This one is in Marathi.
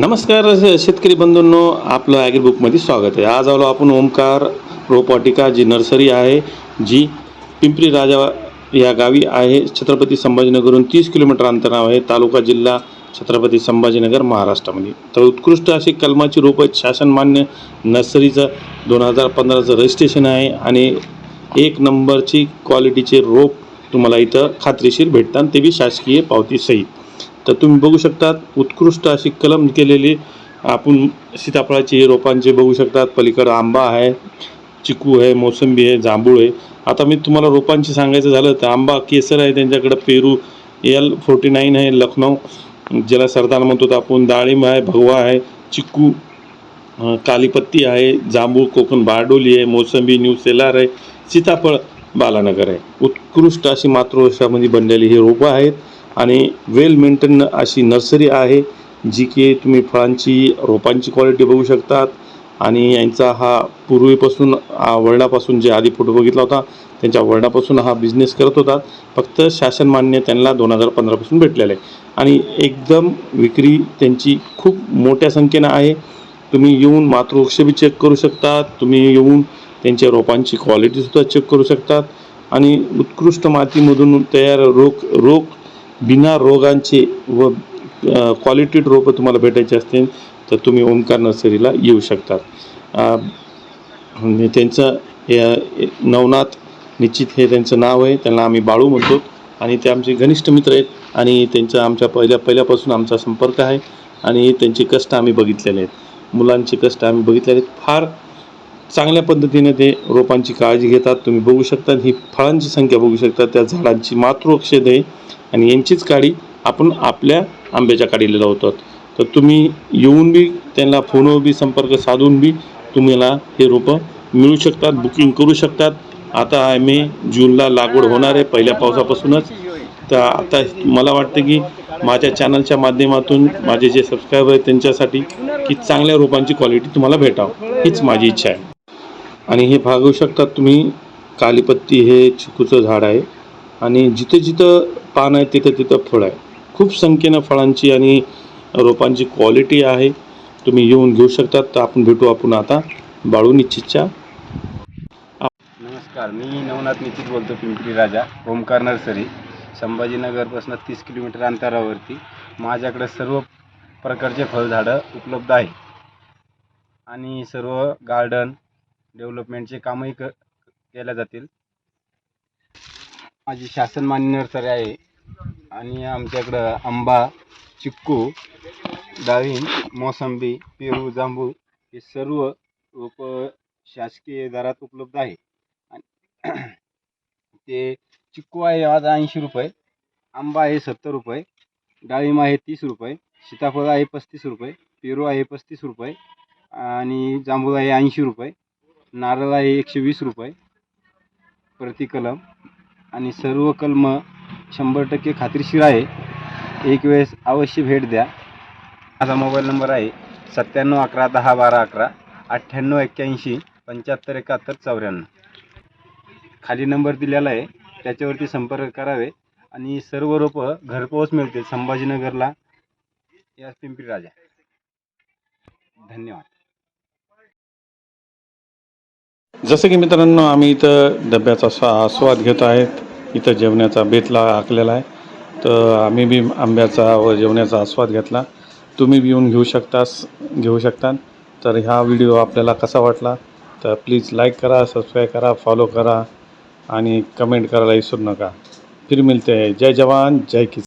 नमस्कार शेतकरी बंधूंनो आपलं ॲग्रीबुकमध्ये स्वागत आहे. आज आलो आपण ओमकार रोपवाटिका जी नर्सरी आहे जी पिंपरी राजा या गावी आहे. छत्रपती संभाजीनगरहून तीस किलोमीटर अंतरावर आहे. तालुका जिल्हा छत्रपती संभाजीनगर महाराष्ट्रामध्ये. तर उत्कृष्ट अशी कलमाची रोपं शासनमान्य नर्सरीचं दोन हजार पंधराचं रजिस्ट्रेशन आहे आणि एक नंबरची क्वालिटीचे रोप तुम्हाला इथं खात्रीशीर भेटतात. ते बी शासकीय पावतीसहित तर तुम्ही बघू शकतात उत्कृष्ट अशी कलम केलेली आपण सीताफळाची रोपांचे बघू शकतात. पलीकडं आंबा आहे चिकू आहे मोसंबी आहे जांभूळ आहे. आता मी तुम्हाला रोपांची सांगायचं झालं तर आंबा केसर आहे त्यांच्याकडं पेरू एल फोर्टी नाईन आहे लखनौ. ज्याला सरदार म्हणतो आपण डाळिंब आहे भगवा आहे चिकू कालीपत्ती आहे जांभूळ कोकण बारडोली आहे मोसंबी न्यू सेलार आहे सीताफळ बालानगर आहे. उत्कृष्ट अशी मातृभाषामध्ये बनलेली ही रोपं आहेत. आणि वेल मेंटेन अशी नर्सरी आहे जी की तुम्ही फळांची रोपांची क्वालिटी बघू शकतात. आणि यांचा हा पूर्वीपासून वळणापासून जे आधी फोटो बघितला होता त्यांच्या वळणापासून हा बिझनेस करत होता फक्त शासन मान्य त्यांना दोन हजार पंधरापासून भेटलेलं आहे. आणि एकदम विक्री त्यांची खूप मोठ्या संख्येनं आहे. तुम्ही येऊन मातृवृक्ष बी चेक करू शकतात. तुम्ही येऊन त्यांच्या रोपांची क्वालिटीसुद्धा चेक करू शकतात. आणि उत्कृष्ट मातीमधून तयार रोग रोग बिना रोगांचे व क्वालिटीड रोपं तुम्हाला भेटायचे असतील तर तुम्ही ओंकार नर्सरीला येऊ शकतात त्यांचं हे- नवनाथ निश्चित हे त्यांचं नाव आहे त्यांना आम्ही बाळू म्हणतो. आणि ते आमचे घनिष्ठ मित्र आहेत आणि त्यांचा आमच्या पहिल्या पहिल्यापासून आमचा संपर्क आहे. आणि त्यांचे कष्ट आम्ही बघितलेले आहेत. मुलांचे कष्ट आम्ही बघितलेले आहेत. फार चांगल्या पद्धतीने ते रोपांची काळजी घेतात. तुम्ही बघू शकता ही फळांची संख्या बघू शकता. त्या झाडांची मातृक्षेद आहे आणि यांचीच काडी आपण आपल्या आंब्याच्या काडीला लावतात तर तुम्ही येऊन बी त्यांना फोनवर बी संपर्क साधून बी तुम्हाला हे रोपं मिळू शकतात बुकिंग करू शकतात. आता मे जूनला लागवड होणार आहे पहिल्या पावसापासूनच. तर आता मला वाटतं की माझ्या चॅनलच्या माध्यमातून माझे जे सबस्क्रायबर आहेत त्यांच्यासाठी की चांगल्या रोपांची क्वालिटी तुम्हाला भेटावं हीच माझी इच्छा आहे. आणि हे भागवू शकतात तुम्ही कालीपत्ती हे चिकूचं झाड आहे. आणि जिथं जिथं पान आहे तिथं तिथं फळ आहे. खूप संख्येनं फळांची आणि रोपांची क्वालिटी आहे. तुम्ही येऊन घेऊ शकतात तर आपण भेटू आपण आता बाळू निश्चितच्या. नमस्कार मी नवनाथ निश्चित बोलतो पिंपरी राजा ओमकार नर्सरी. संभाजीनगरपासून तीस किलोमीटर अंतरावरती माझ्याकडे सर्व प्रकारचे फळझाडं उपलब्ध आहे. आणि सर्व गार्डन डेव्हलपमेंटचे कामही क केल्या जातील. माझी शासनमान्य नर्सरी आहे. आणि आमच्याकडं आंबा चिक्कू डाळिंब मोसंबी पेरू जांभूळ हे सर्व रोपं शासकीय दरात उपलब्ध आहे. आणि ते चिक्कू आहे आज ऐंशी रुपये आंबा आहे सत्तर रुपये डाळिंब आहे तीस रुपये सीताफळ आहे पस्तीस रुपये पेरू आहे पस्तीस रुपये आणि जांभूळ आहे ऐंशी रुपये. नारळ आहे एकशे वीस रुपये प्रति कलम. आणि सर्व कलम शंभर टक्के खात्रीशीर आहे. एक वेळेस अवश्य भेट द्या. माझा मोबाईल नंबर आहे सत्त्याण्णव अकरा दहा बारा अकरा अठ्ठ्याण्णव एक्क्याऐंशी पंच्याहत्तर एकाहत्तर चौऱ्याण्णव. खाली नंबर दिलेला आहे. त्याच्यावरती संपर्क करावे. आणि सर्व रोपं घरपोच मिळतील संभाजीनगरला. या पिंपरी राजा. धन्यवाद. जसं की मित्रांनो आम्ही इथं डब्याचा स्वा आस्वाद घेत आहेत. इथं जेवण्याचा बेतला आखलेला आहे. तर आम्ही बी आंब्याचा व जेवण्याचा आस्वाद घेतला. तुम्ही बी येऊन घेऊ शकतास घेऊ शकता तर हा व्हिडिओ आपल्याला कसा वाटला? तर प्लीज लाईक करा सबस्क्राईब करा फॉलो करा आणि कमेंट करायला विसरू नका. फिर मिळते जय जवान जय किसान.